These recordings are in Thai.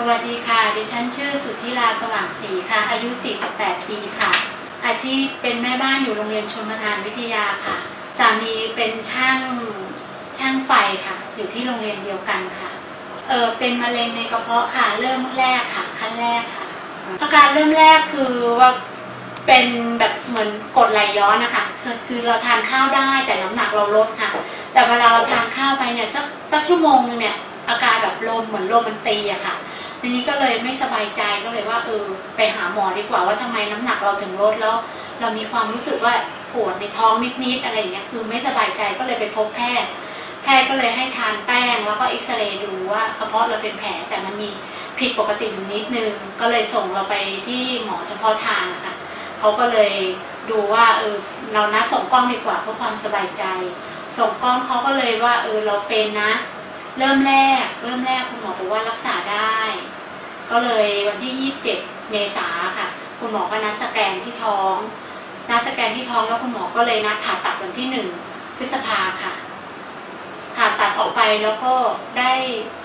สวัสดีค่ะ ดิฉันชื่อสุทธิราสว่างศรีค่ะ อายุ 48 ปีค่ะ อาชีพเป็นแม่บ้านอยู่โรงเรียนชนประทานวิทยาค่ะ สามีเป็นช่างช่างไฟค่ะ อยู่ที่โรงเรียนเดียวกันค่ะ เออเป็นมะเร็งในกระเพาะค่ะ เริ่มแรกค่ะ ขั้นแรกค่ะ อาการเริ่มแรกคือว่าเป็นแบบเหมือนกดไหลย้อนนะคะ คือเราทานข้าวได้แต่น้ำหนักเราลดค่ะ แต่เวลาเราทานข้าวไปเนี่ยสักสักชั่วโมงนึงเนี่ยอาการแบบลมเหมือนลมมันตีอะค่ะ ทีนี้ก็เลยไม่สบายใจก็เลยว่าเออไปหาหมอดีกว่าว่าทำไมน้ำหนักเราถึงลดแล้ว เรามีความรู้สึกว่าปวดในท้องนิดๆอะไรอย่างเงี้ยคือไม่สบายใจก็เลยไปพบแพทย์ แพทย์ก็เลยให้ทานแป้งแล้วก็เอ็กซเรย์ดูว่ากระเพาะเราเป็นแผลแต่มันมีผิดปกติอยู่นิดนึงก็เลยส่งเราไปที่หมอเฉพาะทางอะค่ะเขาก็เลยดูว่าเออเรานัดส่งกล้องดีกว่าเพื่อความสบายใจ ส่งกล้องเขาก็เลยว่าเออเราเป็นนะ เริ่มแรก เริ่มแรกคุณหมอบอกว่ารักษาได้ ก็เลยวันที่ 27 เมษาค่ะ คุณหมอก็นัดสแกนที่ท้อง นัดสแกนที่ท้องแล้วคุณหมอก็เลยนัดผ่าตัดวันที่หนึ่งพฤษภาค่ะ ผ่าตัดออกไปแล้วก็ได้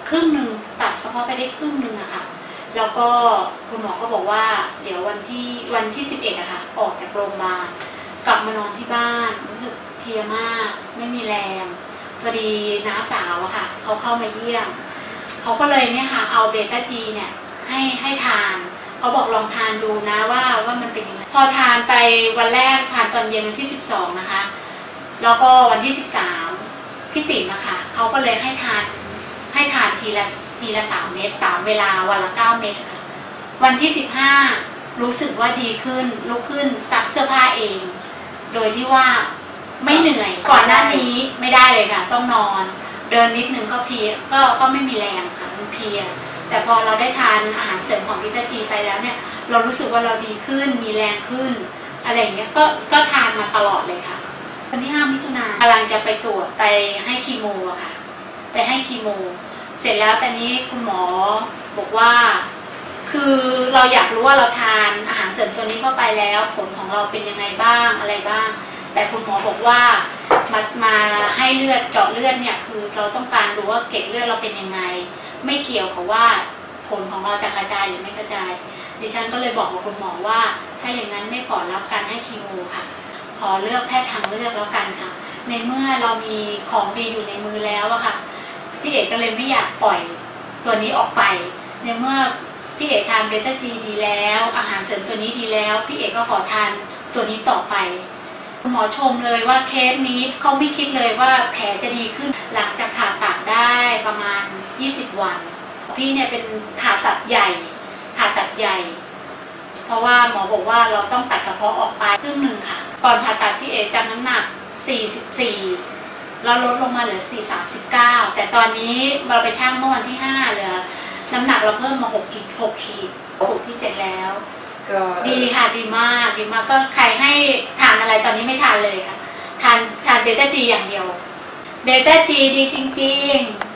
ครึ่งหนึ่งตัดกระเพาะไปได้ครึ่งหนึ่งอะค่ะ แล้วก็คุณหมอก็บอกว่า เดี๋ยววันที่วันที่ 11อะค่ะ ออกจากโรงพยาบาลกลับมานอนที่บ้านรู้สึกเพลียมาก ไม่มีแรง พอดีน้าสาวอะค่ะเขาเข้ามาเยี่ยมเขาก็เลยเนี่ยค่ะเอาเบต้าจีเนี่ยให้ให้ทานเขาบอกลองทานดูนะว่าว่ามันเป็นยังไงพอทานไปวันแรกทานตอนเย็นวันที่ 12 นะคะ แล้วก็วันที่ 13พี่ติ๋มอะค่ะเขาก็เลยให้ทานให้ทานทีละทีละสามเม็ดสามเวลาวันละเก้าเม็ดค่ะวันที่ 15 รู้สึกว่าดีขึ้นลุกขึ้นซักเสื้อผ้าเอง โดยที่ว่า ไม่เหนื่อย ก่อนหน้านี้ไม่ได้เลยค่ะ ต้องนอน เดินนิดนึงก็เพลียก็ก็ไม่มีแรงค่ะมันเพลีย แต่พอเราได้ทานอาหารเสริมของวิตาจีไปแล้วเนี่ย เรารู้สึกว่าเราดีขึ้นมีแรงขึ้น อะไรอย่างเงี้ยก็ก็ทานมาตลอดเลยค่ะวันที่5มิถุนายนกำลังจะไปตรวจไปให้คีโมอะค่ะ ไปให้คีโม เสร็จแล้วตอนนี้คุณหมอบอกว่า คือเราอยากรู้ว่าเราทานอาหารเสริมตัวนี้เข้าไปแล้ว ผลของเราเป็นยังไงบ้างอะไรบ้าง แต่คุณหมอบอกว่ามามาให้เลือดเจาะเลือดเนี่ยคือเราต้องการรู้ว่าเกล็ดเลือดเราเป็นยังไง ไม่เกี่ยวกับว่าผลของเราจะกระจายหรือไม่กระจาย ดิฉันก็เลยบอกกับคุณหมอว่า ถ้าอย่างนั้นไม่ขอรับการให้คีโมค่ะ ขอเลือกแพทย์ทางเลือกแล้วกันค่ะ ในเมื่อเรามีของดีอยู่ในมือแล้วอะค่ะพี่เอกก็เลยไม่อยากปล่อยตัวนี้ออกไป ในเมื่อพี่เอกทานเบต้าจีดีแล้ว อาหารเสริมตัวนี้ดีแล้ว พี่เอกก็ขอทานตัวนี้ต่อไป คุณหมอชมเลยว่าเคสนี้เขาไม่คิดเลยว่าแผลจะดีขึ้นหลังจากผ่าตัดได้ประมาณ 20 วัน พี่เนี่ยเป็นผ่าตัดใหญ่ ผ่าตัดใหญ่ เพราะว่าหมอบอกว่าเราต้องตัดกระเพาะออกไปครึ่งหนึ่งค่ะ ก่อนผ่าตัดพี่เอจำน้ำหนัก 44เราลดลงมาเหลือ 439 แต่ตอนนี้เราไปชั่งเมื่อวันที่ 5 เหลือ น้ำหนักเราเพิ่มมา6ขีด6ขีดถูกที่ 7 แล้วก็ดีค่ะดีมากดีมากก็ใครให้ทานอะ ไม่ทานเลยค่ะ ทานทานเบต้าจีอย่างเดียวเบต้าจีดีจริง ๆ